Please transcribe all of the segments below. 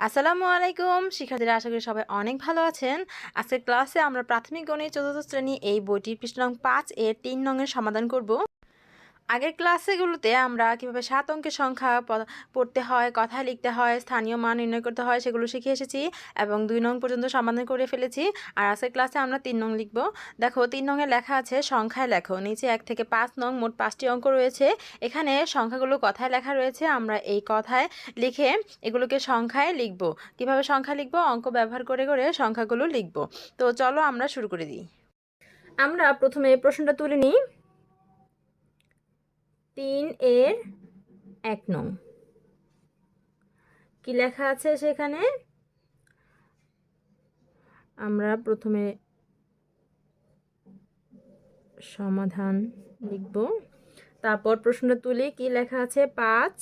আসসালামু আলাইকুম। শিক্ষার্থীরা, আশা করি সবাই অনেক ভালো আছেন। আজকের ক্লাসে আমরা প্রাথমিক গণিত চতুর্থ শ্রেণি এই বইটির পৃষ্ঠ নং পাঁচ এর তিন নংয়ের সমাধান করব। আগের ক্লাসেগুলোতে আমরা কীভাবে সাত অঙ্কের সংখ্যা পড়তে হয় কথা লিখতে হয়, স্থানীয় মান নির্ণয় করতে হয়, সেগুলো শিখে এসেছি এবং দুই নং পর্যন্ত সমাধান করে ফেলেছি। আর আজকের ক্লাসে আমরা তিন নং লিখব। দেখো, তিন নংয়ে লেখা আছে সংখ্যায় লেখো। নিচে এক থেকে পাঁচ নং মোট পাঁচটি অঙ্ক রয়েছে। এখানে সংখ্যাগুলো কথায় লেখা রয়েছে। আমরা এই কথায় লিখে এগুলোকে সংখ্যায় লিখব। কীভাবে সংখ্যা লিখব? অঙ্ক ব্যবহার করে করে সংখ্যাগুলো লিখব। তো চলো আমরা শুরু করে দিই। আমরা প্রথমে প্রশ্নটা তুলে নিই। তিন এর এক নং। কি লেখা আছে সেখানে? আমরা প্রথমে সমাধান লিখব। তারপর প্রশ্নটা তুলি, কি লেখা আছে? পাঁচ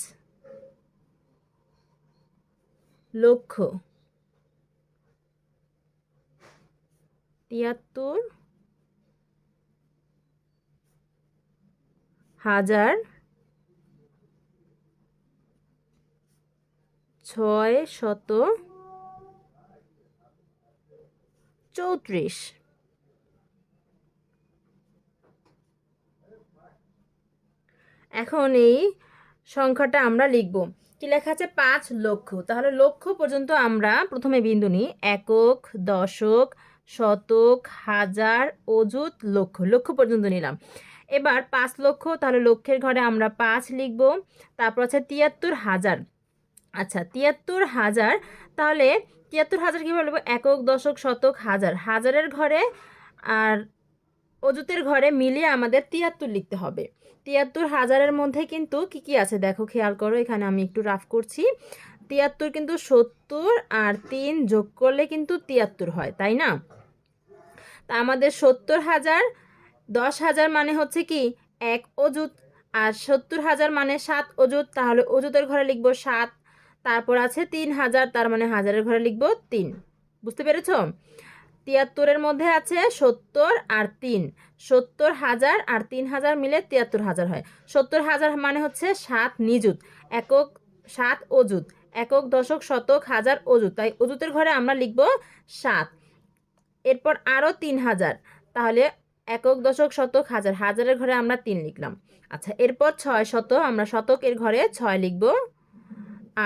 লক্ষ তিয়াত্তর হাজার ছয় শত চৌত্রিশ। এখন এই সংখ্যাটা আমরা লিখব। কি লেখা আছে? পাঁচ লক্ষ। তাহলে লক্ষ পর্যন্ত আমরা প্রথমে বিন্দু নিই। একক, দশক, শতক, হাজার, অযুত, লক্ষ। লক্ষ পর্যন্ত নিলাম। এবার পাঁচ লক্ষ, তাহলে লক্ষের ঘরে আমরা পাঁচ লিখব। তারপর আছে তিয়াত্তর হাজার। আচ্ছা তিয়াত্তর হাজার, তাহলে তিয়াত্তর হাজার কী বলব একক, দশক, শতক, হাজার। হাজারের ঘরে আর অযুতের ঘরে মিলিয়ে আমাদের তিয়াত্তর লিখতে হবে। তিয়াত্তর হাজারের মধ্যে কিন্তু কি কি আছে? দেখো, খেয়াল করো, এখানে আমি একটু রাফ করছি। তিয়াত্তর কিন্তু সত্তর আর তিন যোগ করলে কিন্তু তিয়াত্তর হয়, তাই না? তা আমাদের সত্তর হাজার দশ হাজার মানে হচ্ছে কি এক অযুত, আর সত্তর হাজার মানে সাত অযুত, তাহলে অযুতের ঘরে লিখব সাত, তারপর আছে তিন হাজার, তার মানে হাজারের ঘরে লিখব তিন। বুঝতে পেরেছ? তিয়াত্তরের মধ্যে আছে সত্তর আর তিন। সত্তর হাজার আর তিন হাজার মিলে তিয়াত্তর হাজার হয়। সত্তর হাজার মানে হচ্ছে সাত নিযুত, একক সাত অযুত, একক দশক শতক হাজার অযুত, তাই অযুতের ঘরে আমরা লিখব সাত। এরপর আরও তিন হাজার, তাহলে একক দশক শতক হাজার, হাজারের ঘরে আমরা তিন লিখলাম। আচ্ছা এরপর ছয় শত আমরা শতকের ঘরে ছয় লিখব।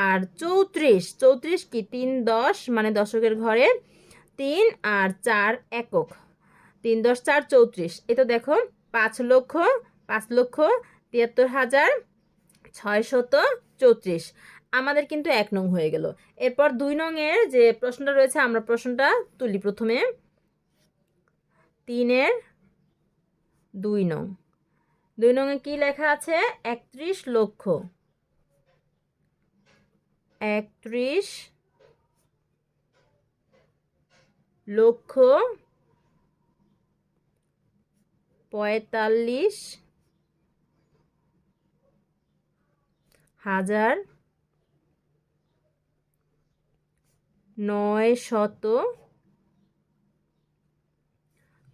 আর চৌত্রিশ চৌত্রিশ কি তিন দশ? মানে দশকের ঘরে তিন আর চার একক। তিন দশ, চার চৌত্রিশ। এ তো দেখো, পাঁচ লক্ষ পাঁচ লক্ষ তিয়াত্তর হাজার, ছয় শত চৌত্রিশ। আমাদের কিন্তু এক নং হয়ে গেল। এরপর দুই নংয়ের যে প্রশ্নটা রয়েছে, আমরা প্রশ্নটা তুলি প্রথমে। তিনের দুই নং। দুই নংয়ে কি লেখা আছে? একত্রিশ লক্ষ। একত্রিশ লক্ষ পঁয়তাল্লিশ হাজার নয় শত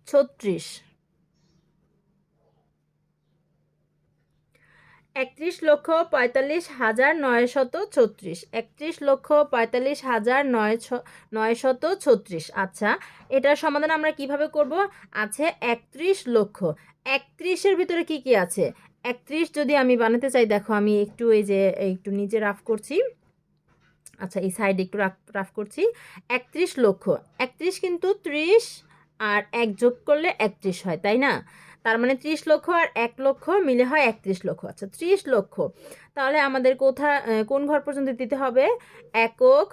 ছত্রিশ। একত্রিশ লক্ষ পঁয়তাল্লিশ হাজার নয় শত ছত্রিশ। একত্রিশ লক্ষ পঁয়তাল্লিশ হাজার নয় ছ নয় শত ছত্রিশ। আচ্ছা এটার সমাধান আমরা কীভাবে করব? আছে একত্রিশ লক্ষ। একত্রিশের ভিতরে কি কি আছে? একত্রিশ যদি আমি বানাতে চাই, দেখো আমি একটু এই যে, একটু নিচে রাফ করছি। আচ্ছা এই সাইডে একটু রাফ রাফ করছি। একত্রিশ লক্ষ। একত্রিশ কিন্তু ত্রিশ আর এক যোগ করলে একত্রিশ হয়, তাই না? তার মানে ত্রিশ লক্ষ আর এক লক্ষ মিলে হয় একত্রিশ লক্ষ। আচ্ছা ত্রিশ লক্ষ। তাহলে আমাদের কোথা কোন ঘর পর্যন্ত দিতে হবে? একক,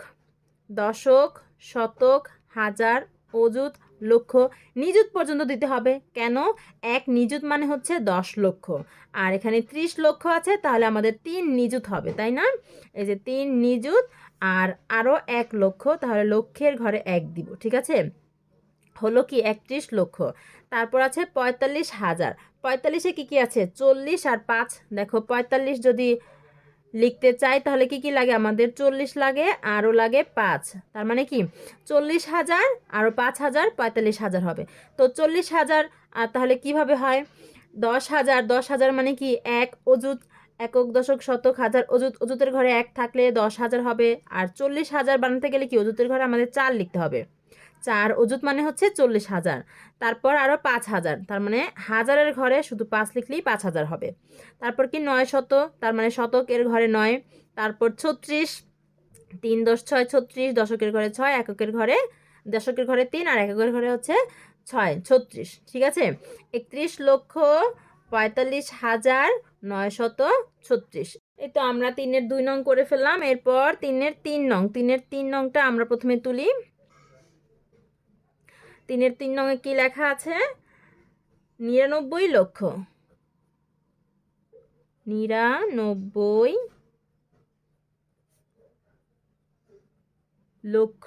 দশক, শতক, হাজার, অযুত, লক্ষ। নিযুত পর্যন্ত দিতে হবে। কেন? এক নিযুত মানে হচ্ছে দশ লক্ষ। আর এখানে ত্রিশ লক্ষ আছে, তাহলে আমাদের তিন নিযুত হবে, তাই না? এই যে তিন নিযুত আর আরও এক লক্ষ, তাহলে লক্ষের ঘরে এক দিব, ঠিক আছে? হলো কি একত্রিশ লক্ষ। তারপর আছে পঁয়তাল্লিশ হাজার। পঁয়তাল্লিশে কী কী আছে? চল্লিশ আর পাঁচ। দেখো, পঁয়তাল্লিশ যদি লিখতে চাই, তাহলে কি কি লাগে? আমাদের চল্লিশ লাগে, আরও লাগে পাঁচ। তার মানে কি? চল্লিশ হাজার, আরও পাঁচ হাজার, পঁয়তাল্লিশ হাজার হবে। তো চল্লিশ হাজার, আর তাহলে কীভাবে হয়? দশ হাজার দশ হাজার মানে কি? এক অযুত, একক দশক শতক হাজার অজুত অজুতের ঘরে এক থাকলে দশ হাজার হবে। আর চল্লিশ হাজার বানাতে গেলে কি? অজুতের ঘরে আমাদের চার লিখতে হবে। চার অজুত মানে হচ্ছে চল্লিশ হাজার। তারপর আরও পাঁচ হাজার, তার মানে হাজারের ঘরে শুধু পাঁচ লিখলেই পাঁচ হাজার হবে। তারপর কি নয় শত তার মানে শতক এর ঘরে নয়। তারপর ছত্রিশ, তিন দশ ছয়, ছত্রিশ, দশকের ঘরে ছয়, এককের ঘরে, দশকের ঘরে তিন আর এককের ঘরে হচ্ছে ছয়, ছত্রিশ, ঠিক আছে? একত্রিশ লক্ষ পঁয়তাল্লিশ হাজার নয় শত ছত্রিশ। এই তো আমরা তিনের দুই নং করে ফেললাম, এরপর তিনের তিন নং, তিনের তিন নংটা আমরা প্রথমে তুলি। তিনের তিন নংয়ে কি লেখা আছে? নিরানব্বই লক্ষ। নিরানব্বই লক্ষ।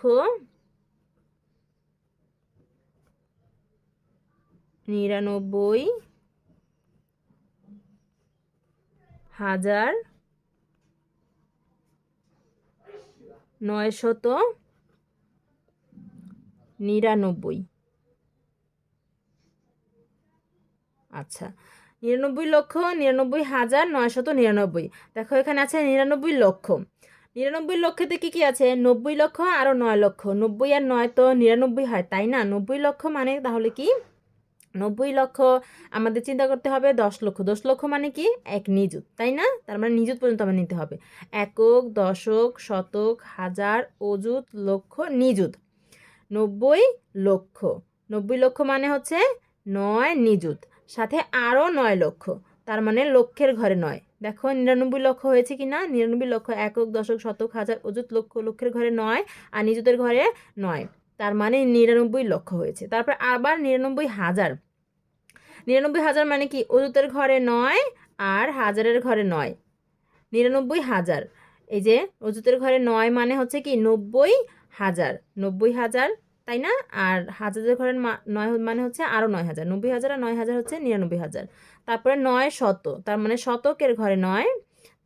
নিরানব্বই হাজার নয়শত নিরানব্বই। আচ্ছা নিরানব্বই লক্ষ নিরানব্বই হাজার নয়শত নিরানব্বই। দেখো, এখানে আছে নিরানব্বই লক্ষ। নিরানব্বই লক্ষতে কি কি আছে? নব্বই লক্ষ আরও নয় লক্ষ। নব্বই আর নয় তো নিরানব্বই হয়, তাই না? নব্বই লক্ষ মানে তাহলে কি? নব্বই লক্ষ আমাদের চিন্তা করতে হবে দশ লক্ষ। দশ লক্ষ মানে কি? এক নিযুত, তাই না? তার মানে নিযুত পর্যন্ত আমার নিতে হবে। একক, দশক, শতক, হাজার, অযুত, লক্ষ, নিযুত। নব্বই লক্ষ। নব্বই লক্ষ মানে হচ্ছে নয় নিযুত, সাথে আরও নয় লক্ষ, তার মানে লক্ষের ঘরে নয়। দেখো নিরানব্বই লক্ষ হয়েছে কি না? নিরানব্বই লক্ষ, একক, দশক, শতক, হাজার, অযুত, লক্ষ, লক্ষের ঘরে নয় আর নিযুতের ঘরে নয়, তার মানে নিরানব্বই লক্ষ হয়েছে। তারপর আবার নিরানব্বই হাজার। নিরানব্বই হাজার মানে কি? অযুতের ঘরে নয় আর হাজারের ঘরে নয়। নিরানব্বই হাজার, এই যে অযুতের ঘরে নয় মানে হচ্ছে কি? নব্বই হাজার, নব্বই হাজার, তাই না? আর হাজারের ঘরের নয় মানে হচ্ছে আরও নয় হাজার, নব্বই হাজার আর নয় হাজার হচ্ছে নিরানব্বই হাজার। তারপরে নয় শত তার মানে শতকের ঘরে নয়,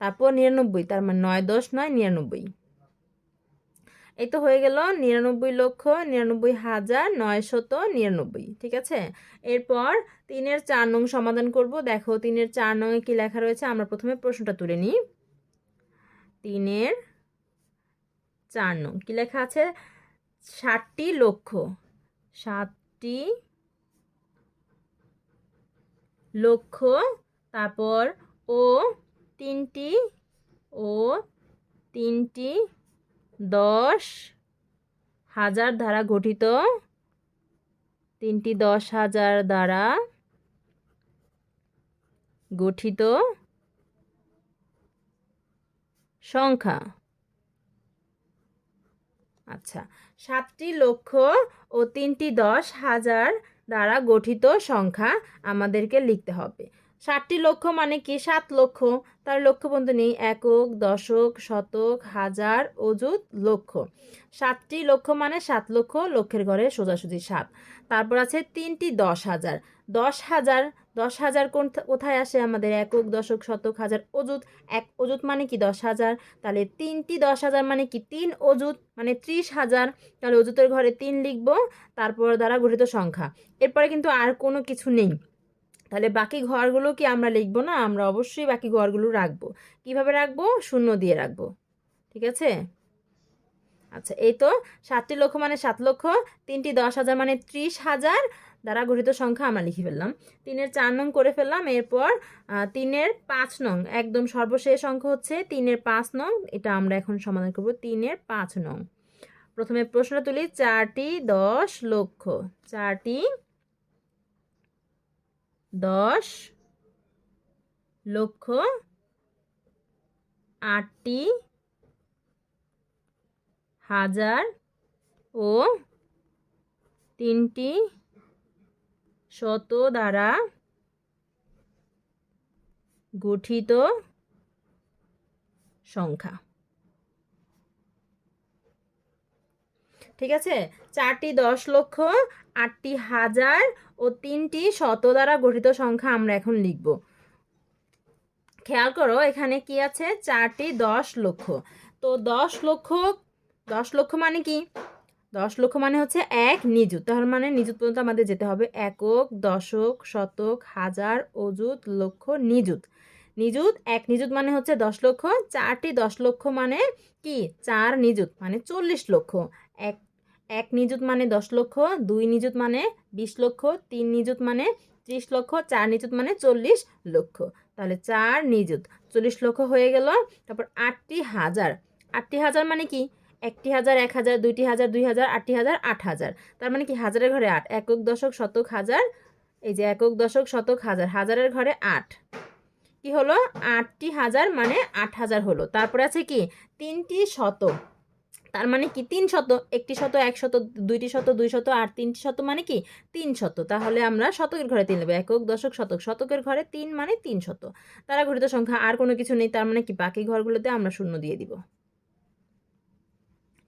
তারপর নিরানব্বই, তার মানে নয় দশ, নয় নিরানব্বই। এই তো হয়ে গেল নিরানব্বই লক্ষ, নিরানব্বই হাজার নয়শত নিরানব্বই, ঠিক আছে? এরপর তিনের চার নং সমাধান করব। দেখো তিনের চার নংয়ে কি লেখা রয়েছে? আমরা প্রথমে প্রশ্নটা তুলে নিই। তিনের চার নং। কি লেখা আছে? ষাটটি লক্ষ। সাতটি লক্ষ, তারপর ও তিনটি ও তিনটি, দশ হাজার দ্বারা গঠিত। তিনটি দশ হাজার দ্বারা গঠিত সংখ্যা। আচ্ছা সাতটি লক্ষ ও তিনটি দশ হাজার দ্বারা গঠিত সংখ্যা আমাদেরকে লিখতে হবে। ষাটটি লক্ষ মানে কি? সাত লক্ষ। তার লক্ষ্য পর্যন্ত নেই। একক, দশক, শতক, হাজার, অযুত, লক্ষ। সাতটি লক্ষ মানে সাত লক্ষ, লক্ষের ঘরে সোজাসুজি সাত। তারপর আছে তিনটি দশ হাজার। দশ হাজার দশ হাজার কোন কোথায় আসে আমাদের? একক, দশক, শতক, হাজার, অযুত। এক অযুত মানে কি? দশ হাজার। তাহলে তিনটি দশ হাজার মানে কি? তিন অযুত মানে ত্রিশ হাজার। তাহলে অযুতের ঘরে তিন লিখব। তারপর দ্বারা গঠিত সংখ্যা। এরপরে কিন্তু আর কোনো কিছু নেই। তাহলে বাকি ঘরগুলো কি আমরা লিখব না? আমরা অবশ্যই বাকি ঘরগুলো রাখব। কীভাবে রাখব? শূন্য দিয়ে রাখব। ঠিক আছে? আচ্ছা এই তো সাতটি লক্ষ মানে সাত লক্ষ, তিনটি দশ হাজার মানে ত্রিশ হাজার দ্বারা গঠিত সংখ্যা আমরা লিখে ফেললাম। তিনের চার নং করে ফেললাম, এরপর তিনের পাঁচ নং, একদম সর্বশেষ অঙ্ক হচ্ছে তিনের পাঁচ নং, এটা আমরা এখন সমাধান করব তিনের পাঁচ নং। প্রথমে প্রশ্ন তুলি, চারটি দশ লক্ষ, চারটি দশ লক্ষ আটটি হাজার ও তিনটি শত দ্বারা গঠিত সংখ্যা। ঠিক আছে? চারটি দশ লক্ষ, আটটি হাজার ও তিনটি শত দ্বারা গঠিত সংখ্যা আমরা এখন লিখব। খেয়াল করো, এখানে কি আছে? চারটি দশ লক্ষ। তো দশ লক্ষ দশ লক্ষ মানে কি? দশ লক্ষ মানে হচ্ছে এক নিযুত। তার মানে নিযুত পর্যন্ত আমাদের যেতে হবে। একক, দশক, শতক, হাজার, অযুত, লক্ষ, নিযুত। নিযুত, এক নিযুত মানে হচ্ছে দশ লক্ষ। চারটি দশ লক্ষ মানে কি? চার নিযুত মানে চল্লিশ লক্ষ। এক এক নিযুত মানে দশ লক্ষ, দুই নিযুত মানে বিশ লক্ষ, তিন নিযুত মানে ত্রিশ লক্ষ, চার নিযুত মানে চল্লিশ লক্ষ। তাহলে চার নিযুত, চল্লিশ লক্ষ হয়ে গেল, তারপর আটটি হাজার। আটটি হাজার মানে কি? একটি হাজার, এক হাজার, দুইটি হাজার, দুই হাজার, আটটি হাজার, আট হাজার। তার মানে কি? হাজারের ঘরে আট, একক দশক শতক হাজার, এই যে একক দশক শতক হাজার, হাজারের ঘরে আট। কি হলো? আটটি হাজার মানে আট হাজার হলো। তারপরে আছে কি? তিনটি শত তার মানে কি তিন শত, একটি শত, এক শত, দুইটি শত, দুই শত আর তিনটি শত মানে কি তিন শত। তাহলে আমরা শতকের ঘরে তিন নেব, একক, দশক, শতক। শতকের ঘরে তিন মানে তিন শত। তারা ঘটিত সংখ্যা আর কোনো কিছু নেই, তার মানে কি বাকি ঘরগুলোতে আমরা শূন্য দিয়ে দিব।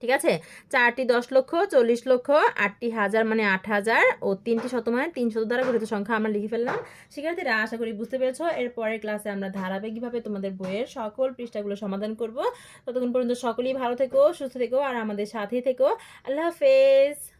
ঠিক আছে? চারটি দশ লক্ষ, চল্লিশ লক্ষ, আটটি হাজার মানে আট হাজার ও তিনটি শত মানে তিন শত দ্বারা গঠিত সংখ্যা আমরা লিখে ফেললাম। শিক্ষার্থীরা, আশা করি বুঝতে পেরেছ। এরপরের ক্লাসে আমরা ধারাবাহিকভাবে তোমাদের বইয়ের সকল পৃষ্ঠাগুলো সমাধান করব। ততক্ষণ পর্যন্ত সকলেই ভালো থেকো, সুস্থ থেকো, আর আমাদের সাথেই থেকো। আল্লাহ হাফেজ!